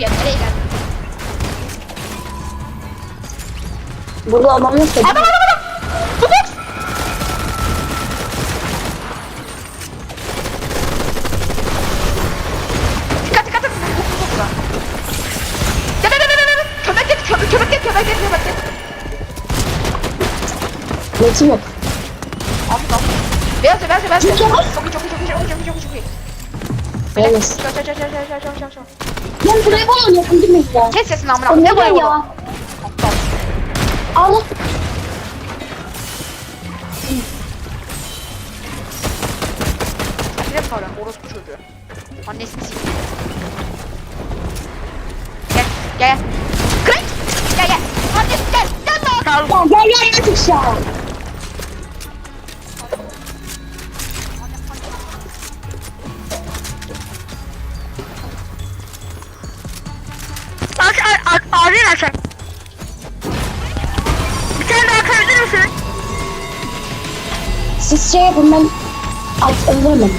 buraya nereye geldin? Burada olmamız da Adam adam adam. Box. Dikkat dikkat dikkat. Gel gel gel gel. Köpek git köpek köpek git köpek git köpek git. Metin yok. Aldık aldık. Beyaz beyaz beyaz. Çok iyi çok iyi çok iyi çok iyi çok iyi çok iyi çok iyi. Beyaz. Çal çal çal çal buraya falan yapın değil mi ya? Kes sesini amına. Ne Ne bu aç ölürüm.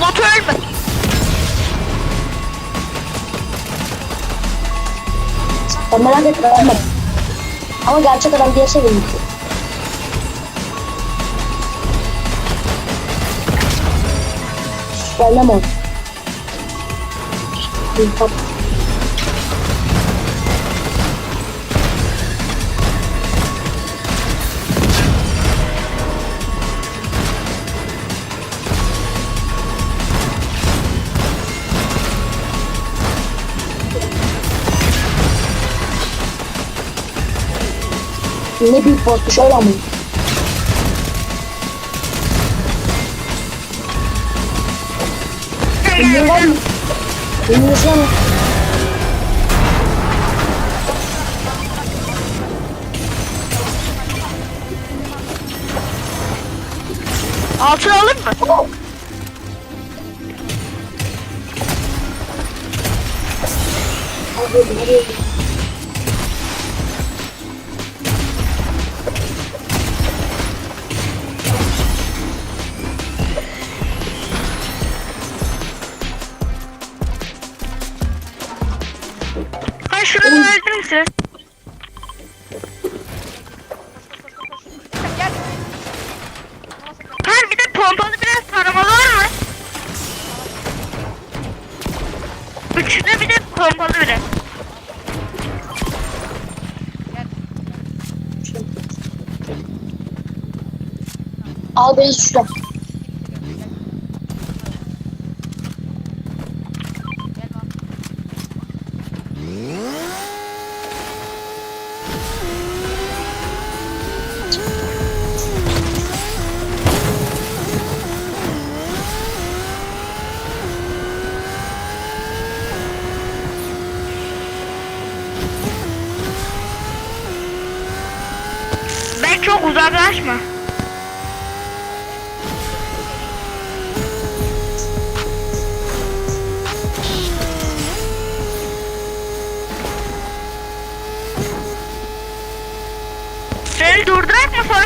Botu ölme. Ben merak etme. Ama gerçek adam diye şey benim. Ölmem o. Bak. Ne büyük öyle ama. Bilmiyorum var mı? Bilmiyorsun ama. Altın alır mı? Oh. Hadi, hadi. Al beni şurada. Gel lan. Ben çok uzaklaşma. Seni durdurak mı sonra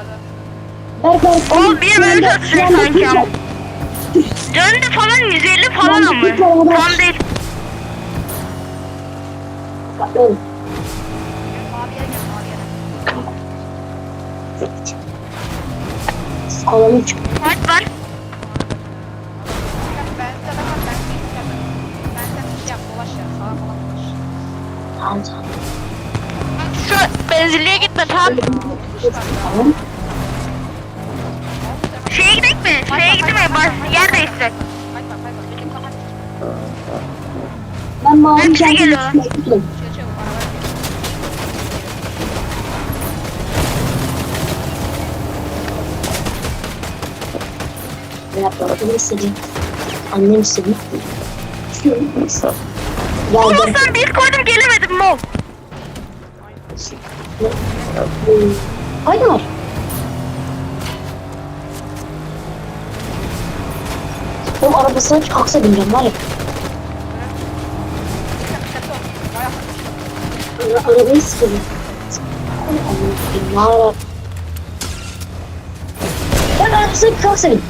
Ver ver. Oğlum bir beni tutacak sanki ama. Da falan 150 falan ama. Tam değil. Maviye. Alanı çık. Kaç var? Tamam tamam. Şu benzinliğe gitme tamam. Tamam. Şeye gidelim mi? Şeye gidelim mi? Bas, yer değiştir. Hayır bak hayır bak benim kafam Ben mavi kendim geliyor. çabuk arabaya gel. Veya babam istedi. Annem istedi. Geldim. sen bir koydum gelemedim mol. Haydi Oğlum arabasına kalksa bineceğim var ya. Ara- Arabayı sıkıyorum. Allah'ım. Ben arabasına kalksa bin.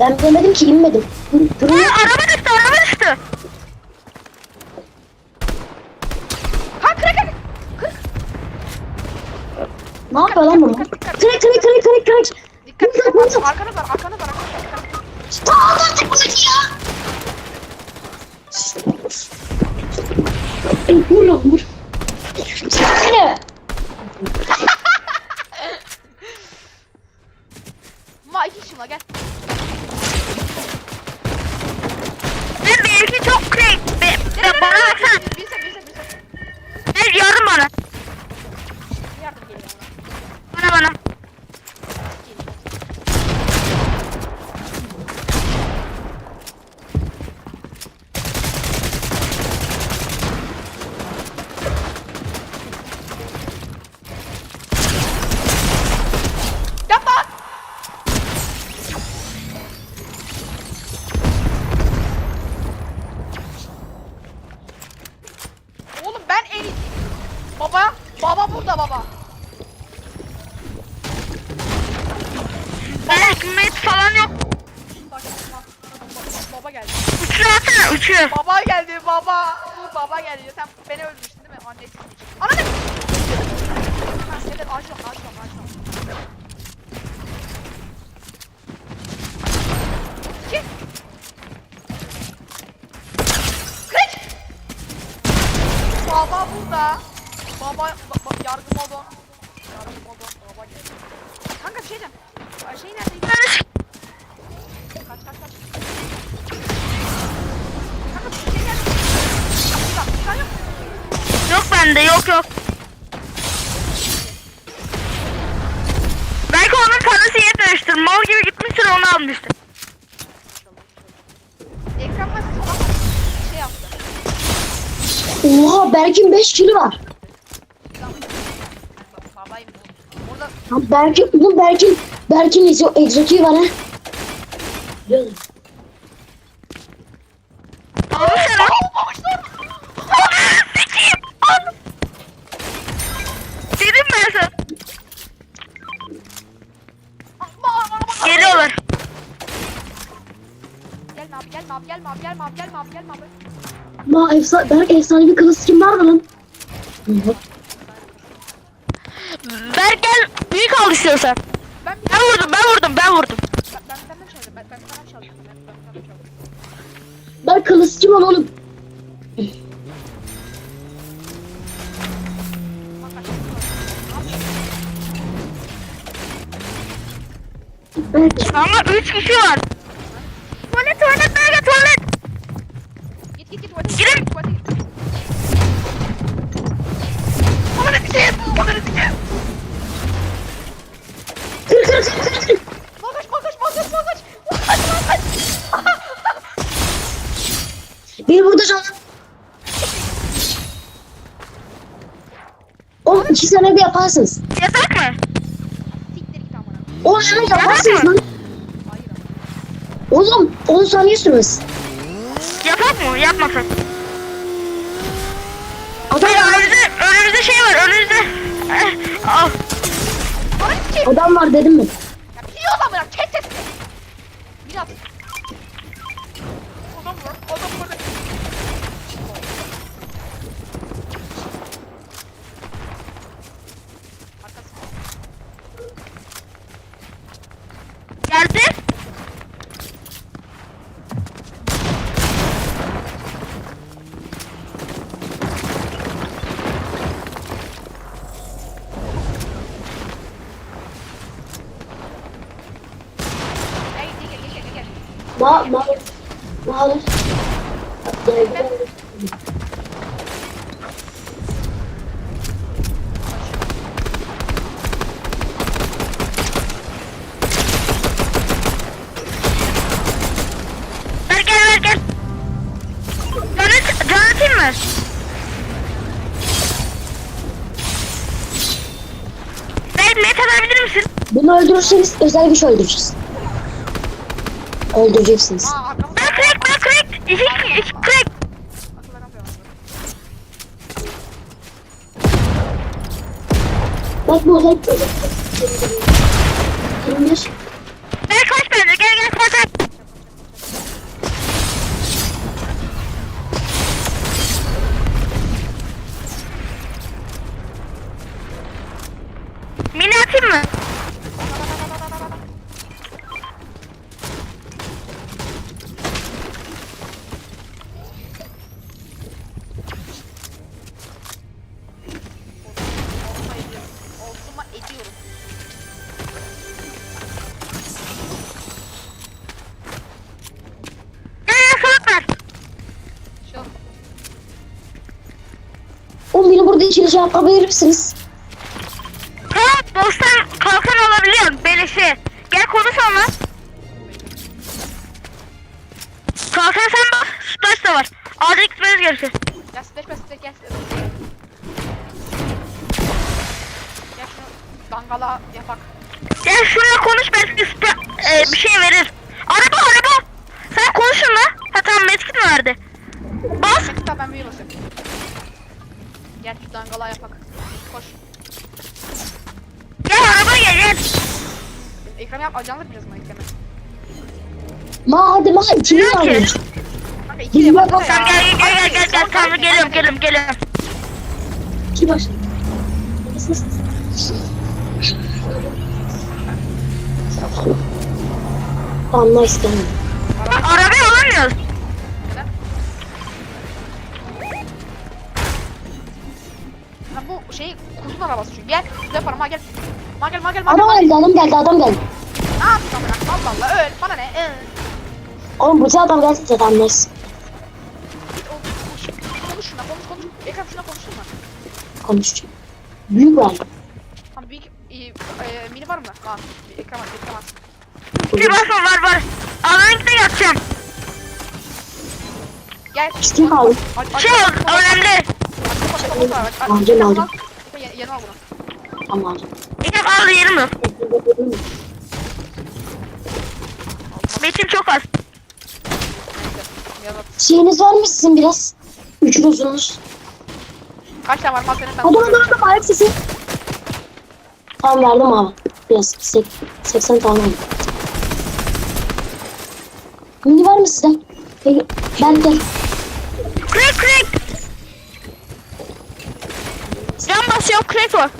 Ben demedim ki inmedim. Durun. araba Oha Berk'in 5 kili var. Babayım. Orada Lan Berk'in, oğlum Berk'in, Berk'in egzo, egzotiği var ha. Biliyorum. Almış efsa, Berk efsanevi kılıç kim var lan? Berk gel. Büyük al istiyorsan. Ben Ben vurdum ben vurdum ben vurdum. ben ben benden çaldım. Ben ben benden çaldım. Ben ben benden çaldım. Berk kılıç kim lan oğlum? Berk. Ama 3 kişi var. Tuvalet tuvalet nerede tuvalet? Git git git tuvalete git. Girin. Tuvalete git. Git. Kır kır kır kır kır. Bagaj bagaj bagaj bagaj. Bagaj bagaj. Biri burada canım. Oğlum iki senede yaparsınız. Yasak mı? Siktir git amına. Oğlum hemen yaparsınız lan. Hayır. Oğlum 10 saniye sürmez. Mı? Yapmasak. Adam, önümüzde, önümüzde şey var önümüzde. Eh, Al. Adam var dedim mi? Ma ma maruz. Ver gel ver gel. Canı, canı atayım met atabilir misin? Bunu öldürürseniz özel güç öldüreceğiz. Öldüreceksiniz. Aa arkamızda. Ben crack ben crack. İki, iki, crack. Bak bu olay böyle. Burada içeri şey yapabilir misiniz? Tamam boştan kalkan alabiliyorsun beleşe. Gel konuş onunla. Kalkan sen bak. Splash da var. Acil gitmeniz gerekiyor. Gel streç be streç gel. Gel şunu dangala yapak. Gel şuraya konuş belki e, bir şey verir. Araba araba. Sen konuşun la. Ha tamam medkit verdi? Bas. Metin ben büyüğü basıyorum. Gel şu dangala yapak. Koş. Gel araba gel gel. Ekrem yap ajanlık yapacağız mı Ekrem'e? Ma hadi ma içeri Diyor ki- almış. Kanka iki de yapalım Tamam gel gel gel gel gel. Tamam geliyorum geliyorum geliyorum. İki başla. Anla istemiyorum. Bak arabayı alamıyoruz. Kuzun arabası çünkü. Gel. Yaparım ha gel. Ma gel ma gel ma gel. Adam ma gel. geldi adam geldi adam geldi. Ne yapayım amına? Allah Allah öl. Bana ne? Öl. Oğlum bu adam geldi dedi anlarsın. Git oğlum konuş. Konuş şuna konuş konuş. Ekrem şuna konuşsun mu? Konuşacağım. Büyük var. Tamam büyük e, e, mini var mı? Var. Ekrem var. Ekrem var. Bir basma var var. Alanın gide yatacağım. Gel. Kim kaldı? Şey önemli. Ac- ac- ac- var. Ac- Aldım, ac- Ye- Yeni al bunu. Tamam. İlk aldı yerim yok. Metin çok az. Al. Şeyiniz var mı sizin biraz? Üç uzunuz. Kaç tane var mal senin ben Adam adam adam ayak sesi. Tamam verdim abi. Biraz sek, 80 tane aldım. Mini var mı sizde? Peki, ben de. Basıyor crack var.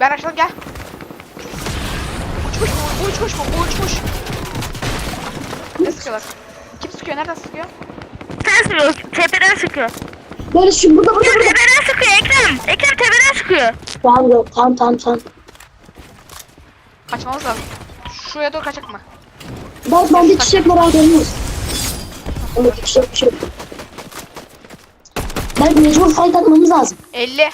Ben aşağı gel. Uçmuş mu? Uçmuş mu? Uçmuş. Ne sıkıyorlar? Kim sıkıyor? Nereden sıkıyor? Sen sıkıyor. Tepeden sıkıyor. Şu burada burada burada. tepeden sıkıyor Ekrem. Ekrem tepeden sıkıyor. Tamam yok tamam tamam tamam. Kaçmamız lazım. Şuraya doğru kaçak mı? Bak bende çiçek var haberin olsun. Bende çiçek çiçek. Ben mecbur fight atmamız lazım. 50. Gel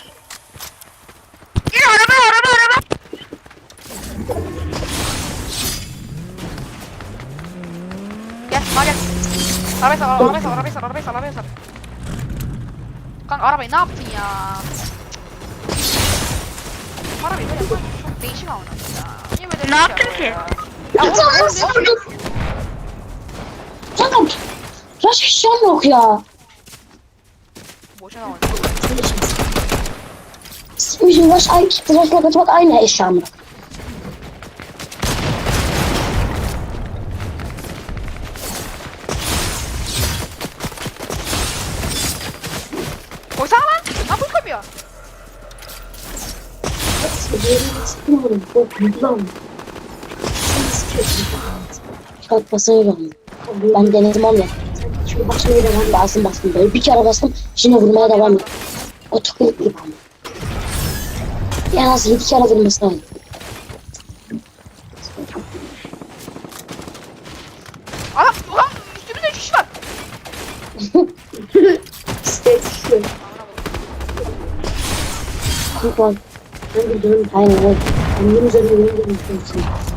araba araba araba. Gel, ma gel. Arabayı sal, arabayı sal, arabayı sal, arabayı sal, arabayı sal. Kanka arabayı ne yaptın ya? Arabayı böyle yapmak çok değişik ama ya. Niye böyle bir Ne şey yaptın yapıyor ki? Ya, ya oğlum, Tamam oğlum, sordum. Canım. Rush şişem yok ya. Boşuna bak. Bizim rush ay rush'la kaçmak aynı eşya mı? Koysana lan. Nasıl koymuyor? Sıkıyorum. Çok güzel. Kalk basayım ben. Ben denedim ama. Şimdi basmaya devam lazım bastım. Böyle bir kere bastım. Şimdi vurmaya devam et. O tıklık gibi ama. En az 7 kere vurması lazım. Ana, ulan üstümüzde kişi var. De dönüm. Aynen evet. Annem üzerine benim de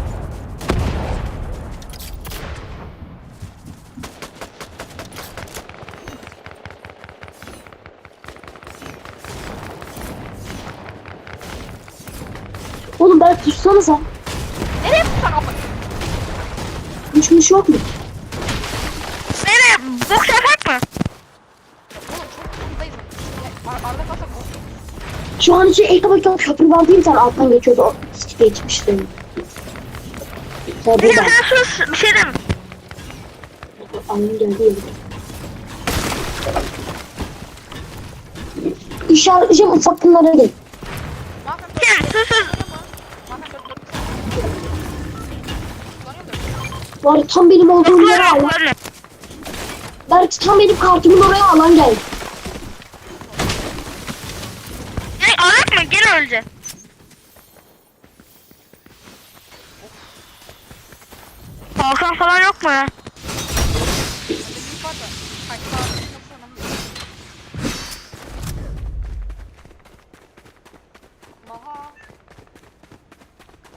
Tutsanıza. Nereye tutsak ama? Uçmuş yok mu? Nereye? Arada kalsak korkuyorum. Şu an için ilk bakıyorum köprü var değil mi? Sen alttan geçiyordu. O geçmişti. Ya Bir burada. sen sus. Bir şey deme. Annem geldi ya. İşaretleyeceğim ufak bunlara değil. Var tam benim olduğum yere alan. Belki tam benim kartımın oraya alan geldi. Yani arak mı? Gene öleceksin. Kalkan falan yok mu ya?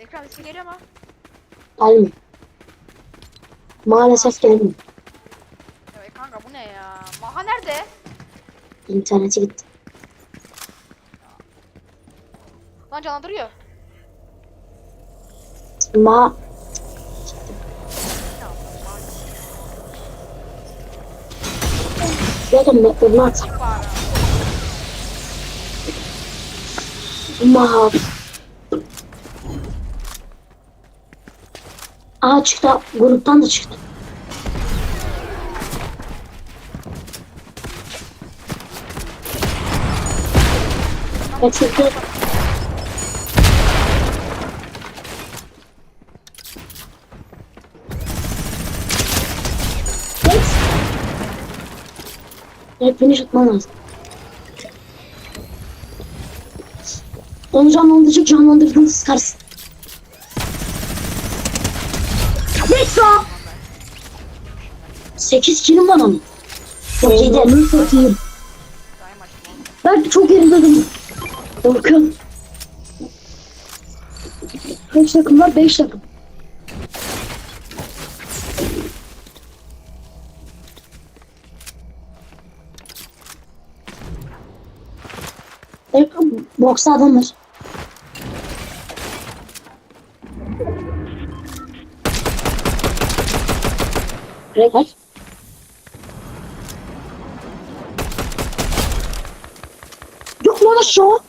Ekran ismi geliyor mu? Gelmiyor. Maalesef gelmiyor. Ya e kanka bu ne ya? Maha nerede? İnternete gitti. Lan canlandırıyor. Ma Ya, Maha. ya da Aa çıktı. Gruptan da çıktı. Kaçırdı. Evet. Evet beni tutman lazım. Onu canlandıracak canlandırdığını sıkarsın. 8 kilim var. Çok iyi. Daim açtım oğlum. Ben çok yeriledim. Bakın. Kaç takım var? 5 takım. Bakın boksta adam mu şu?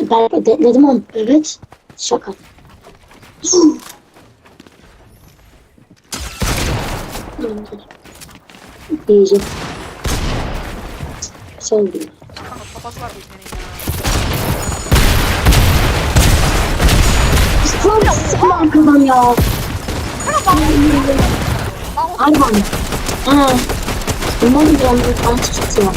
Ben de, dedim onu. Evet. Şaka. Diyeceğim. Son gün. Kanka kafası var bu senin ya. Lan sıkma arkadan ya. Kanka bak. Harbi Ha. Umarım bir anda bana çıktı ya.